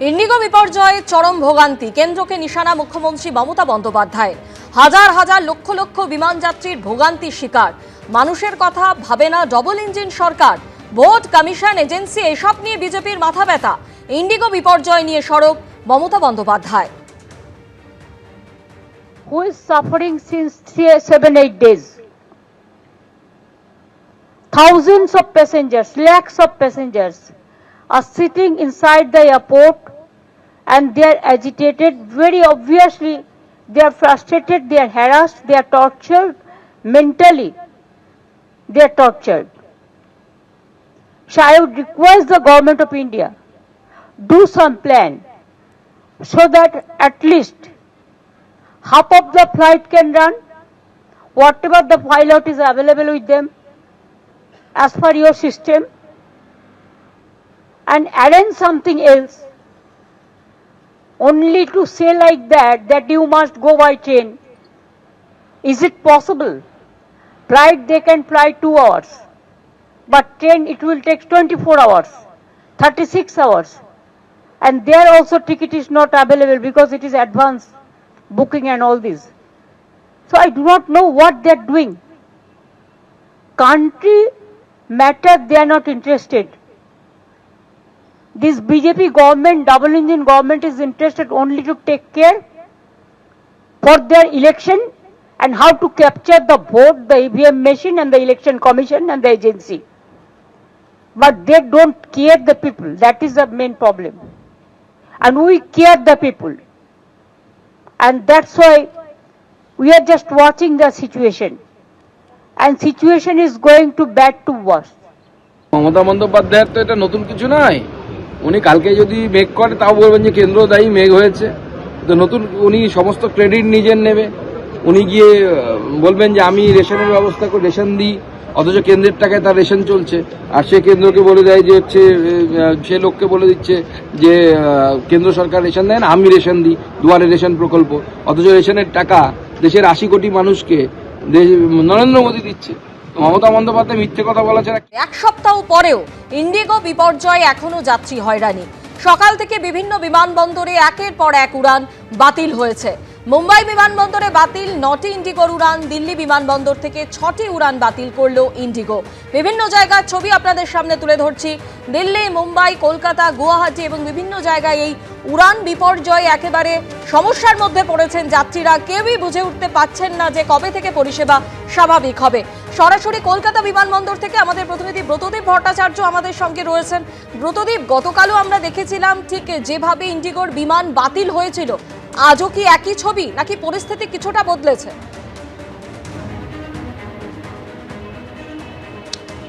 Indigo বিপর্যয়ে চরম ভোগান্তি। কেন্দ্রকে নিশানা মুখ্যমন্ত্রী মমতা বন্দ্যোপাধ্যায়। হাজার হাজার লক্ষ লক্ষ বিমান যাত্রীর ভোগান্তির শিকার। মানুষের কথা ভাবে না ডবল ইঞ্জিন সরকার। ভোট কমিশন এজেন্সি এসব নিয়ে বিজেপির মাথা ব্যথা। ইন্ডিগো বিপর্যয় নিয়ে সরব Mamata Bandyopadhyay. Who is suffering since three, seven, eight days. Thousands of passengers, lakhs of passengers are sitting inside the airport and they are agitated. Very obviously, they are frustrated, they are harassed, they are tortured mentally. They are tortured. So I would request the government of India do some plan so that at least half of the flight can run, whatever the pilot is available with them, as per your system, and arrange something else. Only to say like that, that you must go by train. Is it possible? Flight they can fly two hours, but train it will take 24 hours, 36 hours. And there also ticket is not available because it is advanced booking and all this. So I do not know what they are doing. Country matter, they are not interested. This BJP government, double engine government is interested only to take care for their election and how to capture the vote, the EVM machine and the election commission and the agency. But they don't care the people. That is the main problem. And we care the people and that's why we are just watching the situation and situation is going to bad to worse Mamata বন্দ্যোপাধ্যায়ের তো এটা নতুন কিছু নয় উনি কালকে যদি মেঘ করে, তাও বলবেন যে কেন্দ্র দায়ী মেঘ হয়েছে। তো নতুন উনি সমস্ত ক্রেডিট নিজের নেবে। উনি গিয়ে বলবেন যে আমি রেশনের ব্যবস্থা করে রেশন দিই, অথচ কেন্দ্রের টাকায় তার রেশন চলছে। আর সে কেন্দ্রকে বলে দেয় যে হচ্ছে সে লোককে বলে দিচ্ছে যে কেন্দ্র সরকার রেশন দেয় না আমি রেশন দিই, দুয়ারে রেশন প্রকল্প। অথচ রেশনের টাকা দেশের আশি কোটি মানুষকে নরেন্দ্র মোদী দিচ্ছে। মমতা বন্দ্যোপাধ্যায় মিথ্যে কথা বলা এক সপ্তাহ পরেও ইন্ডিগো বিপর্যয় এখনও যাত্রী হয়রানি। সকাল থেকে বিভিন্ন বিমানবন্দরে একের পর এক উড়ান বাতিল হয়েছে। মুম্বাই বিমানবন্দরে বাতিল নটি ইন্ডিগোর উড়ান, দিল্লি বিমানবন্দর থেকে ছটি উড়ান বাতিল করল ইন্ডিগো। বিভিন্ন জায়গার ছবি আপনাদের সামনে তুলে ধরছি। দিল্লি, মুম্বাই, কলকাতা, গুয়াহাটি এবং বিভিন্ন জায়গায় এই উড়ান বিপর্যয় একেবারে সমস্যার মধ্যে পড়েছেন যাত্রীরা। কেউই বুঝে উঠতে পারছেন না যে কবে থেকে পরিষেবা স্বাভাবিক হবে। সরাসরি কলকাতা বিমানবন্দর থেকে আমাদের প্রতিনিধি ব্রতদীপ ভট্টাচার্য আমাদের সঙ্গে রয়েছেন। ব্রতদীপ, গতকালও আমরা দেখেছিলাম ঠিক যেভাবে ইন্ডিগোর বিমান বাতিল হয়েছিল। আজও কি একই ছবি নাকি পরিস্থিতি কিছুটা বদলেছে?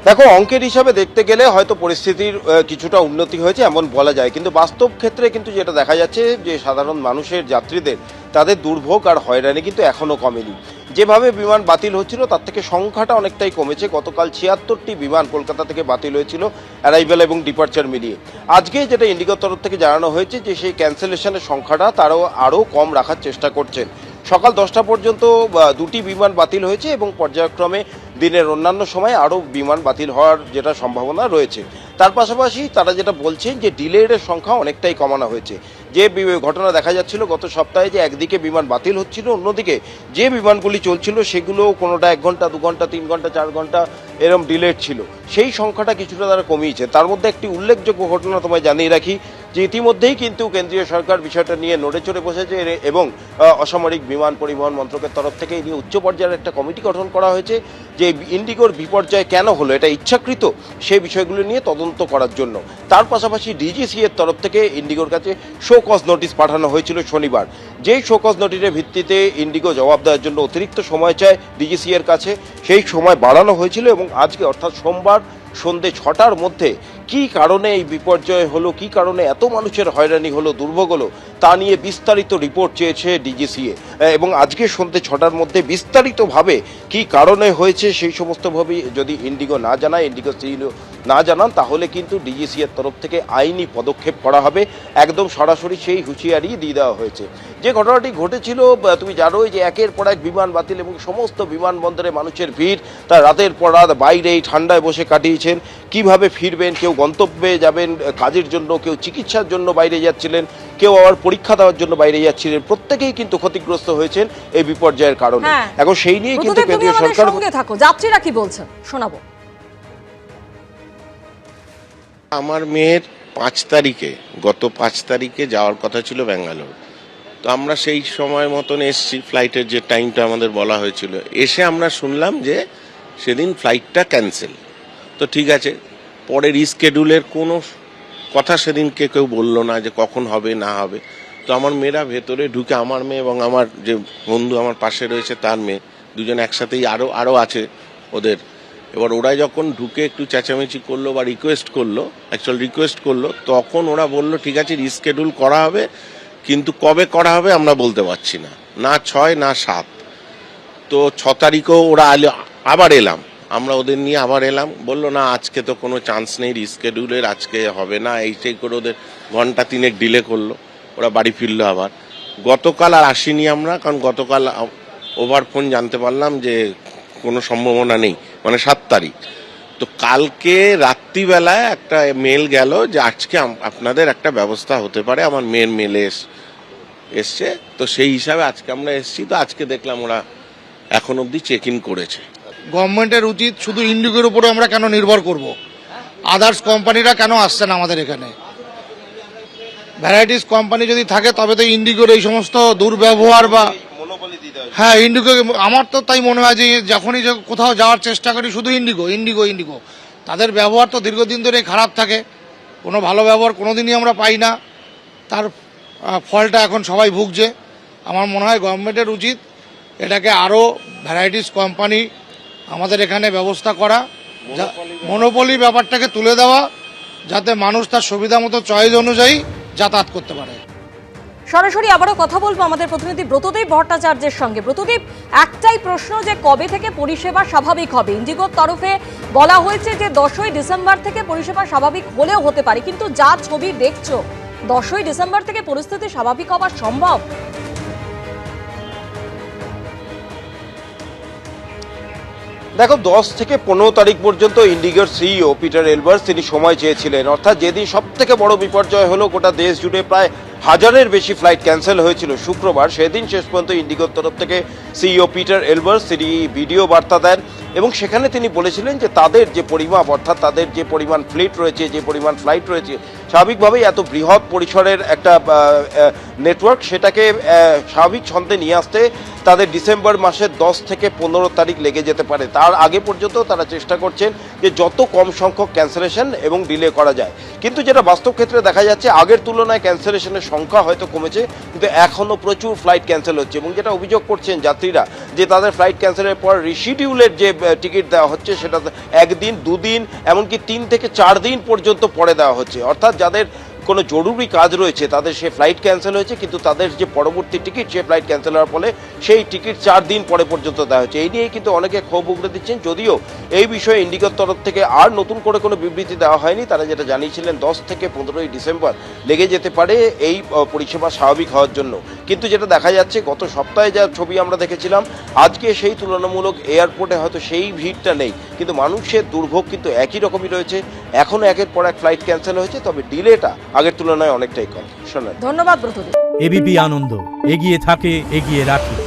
দেখো, অঙ্কের হিসাবে দেখতে গেলে হয়তো পরিস্থিতির কিছুটা উন্নতি হয়েছে, এমন বলা যায়। কিন্তু বাস্তব ক্ষেত্রে কিন্তু যেটা দেখা যাচ্ছে, যে সাধারণ মানুষের যাত্রীদের, তাদের দুর্ভোগ আর হয়রানি কিন্তু এখনও কমেনি। যেভাবে বিমান বাতিল হচ্ছিল, তার থেকে সংখ্যাটা অনেকটাই কমেছে। গতকাল ছিয়াত্তরটি বিমান কলকাতা থেকে বাতিল হয়েছিল, অ্যারাইভেল এবং ডিপার্চার মিলিয়ে। আজকে যেটা ইন্ডিগোর তরফ থেকে জানানো হয়েছে, যে সেই ক্যান্সেলেশনের সংখ্যাটা তারাও আরও কম রাখার চেষ্টা করছেন। সকাল দশটা পর্যন্ত দুটি বিমান বাতিল হয়েছে এবং পর্যায়ক্রমে দিনের অন্যান্য সময় আরও বিমান বাতিল হওয়ার যেটা সম্ভাবনা রয়েছে। তার পাশাপাশি তারা যেটা বলছেন যে ডিলের সংখ্যা অনেকটাই কমানো হয়েছে। যে ঘটনা দেখা যাচ্ছিল গত সপ্তাহে যে একদিকে বিমান বাতিল হচ্ছিল, অন্যদিকে যে বিমানগুলি চলছিল সেগুলো কোনোটা এক ঘণ্টা, দু ঘণ্টা, তিন ঘণ্টা, চার ঘণ্টা এরম ডিলেট ছিল। সেই সংখ্যাটা কিছুটা তারা কমিয়েছে। তার মধ্যে একটি উল্লেখযোগ্য ঘটনা তোমায় জানিয়ে রাখি, যে ইতিমধ্যেই কিন্তু কেন্দ্রীয় সরকার বিষয়টা নিয়ে নড়ে চড়ে বসেছে এবং অসামরিক বিমান পরিবহন মন্ত্রকের তরফ থেকে নিয়ে উচ্চ পর্যায়ের একটা কমিটি গঠন করা হয়েছে, যে ইন্ডিগোর বিপর্যয় কেন হলো, এটা ইচ্ছাকৃত সেই বিষয়গুলো নিয়ে তদন্ত করার জন্য। তার পাশাপাশি ডিজিসি এর তরফ থেকে ইন্ডিগোর কাছে শো কজ নোটিশ পাঠানো হয়েছিল শনিবার। যেই শোকজ নোটিশের ভিত্তিতে ইন্ডিগো জবাব দেওয়ার জন্য অতিরিক্ত সময় চায় ডিজিসিএর কাছে, সেই সময় বাড়ানো হয়েছিল এবং আজকে অর্থাৎ সোমবার সন্ধ্যে ছটার মধ্যে কি কারণে এই বিপর্যয় হলো? কি কারণে এত মানুষের হয়রানি হলো, দুর্ভোগ হলো? তা নিয়ে বিস্তারিত রিপোর্ট চেয়েছে ডিজিসিএ এবং আজকে সন্ধ্যে ছটার মধ্যে বিস্তারিতভাবে কি কারণে হয়েছে সেই সমস্তভাবে যদি ইন্ডিগো না জানায়, ইন্ডিগো সিইও না জানান, তাহলে কিন্তু ডিজিসি এর তরফ থেকে আইনি পদক্ষেপ করা হবে। একদম সরাসরি সেই হুঁশিয়ারি দিয়ে দেওয়া হয়েছে। যে ঘটনাটি ঘটেছিল তুমি জানোই যে একের পর এক বিমান বাতিল এবং সমস্ত বিমানবন্দরে মানুষের ভিড় তার রাতের পর রাত বাইরে এই ঠান্ডায় বসে কাটিয়েছেন। কীভাবে ফিরবেন, কেউ গন্তব্যে যাবেন কাজের জন্য কেউ চিকিৎসার জন্য বাইরে যাচ্ছিলেন কেউ আবার পরীক্ষা দেওয়ার জন্য বাইরে যাচ্ছিলেন প্রত্যেকেই কিন্তু ক্ষতিগ্রস্ত হয়েছেন এই বিপর্যয়ের কারণে। হ্যাঁ। এখন সেই নিয়ে কিন্তু কেন্দ্রীয় সরকার থাকো যাত্রীরা কি বলছেন? শোনাবো। আমার মেয়ের পাঁচ তারিখে গত পাঁচ তারিখে যাওয়ার কথা ছিল ব্যাঙ্গালোর। তো আমরা সেই সময় মতন এসছি ফ্লাইটের যে টাইমটা আমাদের বলা হয়েছিল। এসে আমরা শুনলাম যে সেদিন ফ্লাইটটা ক্যান্সেল। তো ঠিক আছে পরে রিস্কেডিউলের কোনো কথা সেদিনকে কেউ বলল না যে কখন হবে, না হবে। তো আমার মেয়েরা ভেতরে ঢুকে, আমার মেয়ে এবং আমার যে বন্ধু আমার পাশে রয়েছে, তার মেয়ে, দুজন একসাথেই আরও আরও আছে ওদের। এবার ওরা যখন ঢুকে একটু চেঁচামেচি করল বা রিকোয়েস্ট করল অ্যাকচুয়াল রিকোয়েস্ট করল, তখন ওরা বলল, ঠিক আছে রিস্কেডিউল করা হবে, কিন্তু কবে করা হবে আমরা বলতে পারছি না। না ছয়, না সাত। তো ছ তারিখও ওরা আবার এলাম। আমরা ওদের নিয়ে আবার এলাম। বলল, না, আজকে তো কোনো চান্স নেই রিস্কেডিউলের আজকে হবে না। এই সেই করে ওদের ঘণ্টা তিনেক ডিলে করল। ওরা বাড়ি ফিরলো আবার। গতকাল আর আসিনি আমরা, কারণ গতকাল ওভার ফোন জানতে পারলাম যে কোনো সম্ভাবনা নেই মানে সাত তারিখ। তো কালকে রাত্রিবেলায় একটা মেল গেল যে, আজকে আপনাদের একটা ব্যবস্থা হতে পারে। আমার মেয়ের মেলে এস- এসছে। তো সেই হিসাবে আজকে আমরা এসছি। তো আজকে দেখলাম ওরা এখন অবধি চেক ইন করেছে। গভর্নমেন্টের উচিত শুধু ইন্ডিগোর উপরে আমরা কেন নির্ভর করব? আদার্স কোম্পানিরা কেন আসছে না আমাদের এখানে? ভ্যারাইটিস কোম্পানি যদি থাকে তবে তো ইন্ডিগোর এই সমস্ত দুর্ব্যবহার বা হ্যাঁ। ইন্ডিগো আমার তো তাই মনে হয় যে যখনই কোথাও যাওয়ার চেষ্টা করি শুধু ইন্ডিগো ইন্ডিগো ইন্ডিগো। তাদের ব্যবহার তো দীর্ঘদিন ধরে খারাপ থাকে। কোনো ভালো ব্যবহার কোনোদিনই আমরা পাই না। তার ফলটা এখন সবাই ভুগছে। আমার মনে হয় গভর্নমেন্টের উচিত এটাকে আরও ভ্যারাইটিস কোম্পানি আমাদের এখানে ব্যবস্থা করা মনোপলি ব্যাপারটাকে তুলে দেওয়া, যাতে মানুষ তার সুবিধা মতো চয়েস অনুযায়ী যাতায়াত করতে পারে। সরাসরি আবারও কথা বলব আমাদের প্রতিনিধি ব্রতদেব ভট্টাচার্যের সঙ্গে। ব্রতদেব একটাই প্রশ্ন যে কবে থেকে পরিষেবা স্বাভাবিক হবে? ইন্ডিগোর তরফে বলা হয়েছে যে দশই ডিসেম্বর থেকে পরিষেবা স্বাভাবিক হলেও হতে পারে। কিন্তু যা ছবি দেখছ, দশই ডিসেম্বর থেকে পরিস্থিতি স্বাভাবিক হওয়া সম্ভব? দেখো, দশ থেকে পনেরো তারিখ পর্যন্ত ইন্ডিগোর সিইও পিটার এলবার্স তিনি সময় চেয়েছিলেন। অর্থাৎ যেদিন সব থেকে বড় বিপর্যয় হলো, গোটা দেশ জুড়ে প্রায় হাজারের বেশি ফ্লাইট ক্যান্সেল হয়েছিল শুক্রবার। সেদিন শেষ পর্যন্ত ইন্ডিগোর তরফ থেকে সিইও পিটার এলবার্স তিনি ভিডিও বার্তা দেন এবং সেখানে তিনি বলেছিলেন যে তাদের যে পরিমাপ, অর্থাৎ তাদের যে পরিমাণ ফ্লিট রয়েছে, যে পরিমাণ ফ্লাইট রয়েছে, স্বাভাবিকভাবেই এত বৃহৎ পরিসরের একটা নেটওয়ার্ক সেটাকে স্বাভাবিক ছন্দে নিয়ে আসতে তাদের ডিসেম্বর মাসের দশ থেকে পনেরো তারিখ লেগে যেতে পারে। তার আগে পর্যন্ত তারা চেষ্টা করছেন যে যত কম সংখ্যক ক্যান্সেলেশন এবং ডিলে করা যায়। কিন্তু যেটা বাস্তব ক্ষেত্রে দেখা যাচ্ছে, আগের তুলনায় ক্যান্সেলেশনের সংখ্যা হয়তো কমেছে, কিন্তু এখনও প্রচুর ফ্লাইট ক্যান্সেল হচ্ছে। এবং যেটা অভিযোগ করছেন যাত্রীরা, যে তাদের ফ্লাইট ক্যান্সেলের পর রিশিডিউলের যে টিকিট দেওয়া হচ্ছে, সেটা একদিন, দুদিন, এমনকি তিন থেকে চার দিন পর্যন্ত পরে দেওয়া হচ্ছে। অর্থাৎ যাদের কোনো জরুরি কাজ রয়েছে, তাদের সে ফ্লাইট ক্যান্সেল হয়েছে, কিন্তু তাদের যে পরবর্তী টিকিট সে ফ্লাইট ক্যান্সেল হওয়ার ফলে সেই টিকিট চার দিন পরে পর্যন্ত দেওয়া হয়েছে। এই নিয়েই কিন্তু অনেকে ক্ষোভ উগড়ে দিচ্ছেন, যদিও এই বিষয়ে ইন্ডিগোর তরফ থেকে আর নতুন করে কোনো বিবৃতি দেওয়া হয়নি। তারা যেটা জানিয়েছিলেন, দশ থেকে পনেরোই ডিসেম্বর লেগে যেতে পারে এই পরিষেবা স্বাভাবিক হওয়ার জন্য। কিন্তু যেটা দেখা যাচ্ছে, গত সপ্তাহে যা ছবি আমরা দেখেছিলাম, আজকে সেই তুলনামূলক এয়ারপোর্টে হয়তো সেই ভিড়টা নেই। কিন্তু মানুষের দুর্ভোগ কিন্তু একই রকমই রয়েছে। এখনও একের পর এক ফ্লাইট ক্যান্সেল হয়েছে তবে ডিলেটা আগের তুলনায় অনেকটাই কম। শোনেন। ধন্যবাদ ব্রতদেব এবিপি আনন্দ এগিয়ে থাকে এগিয়ে রাখে।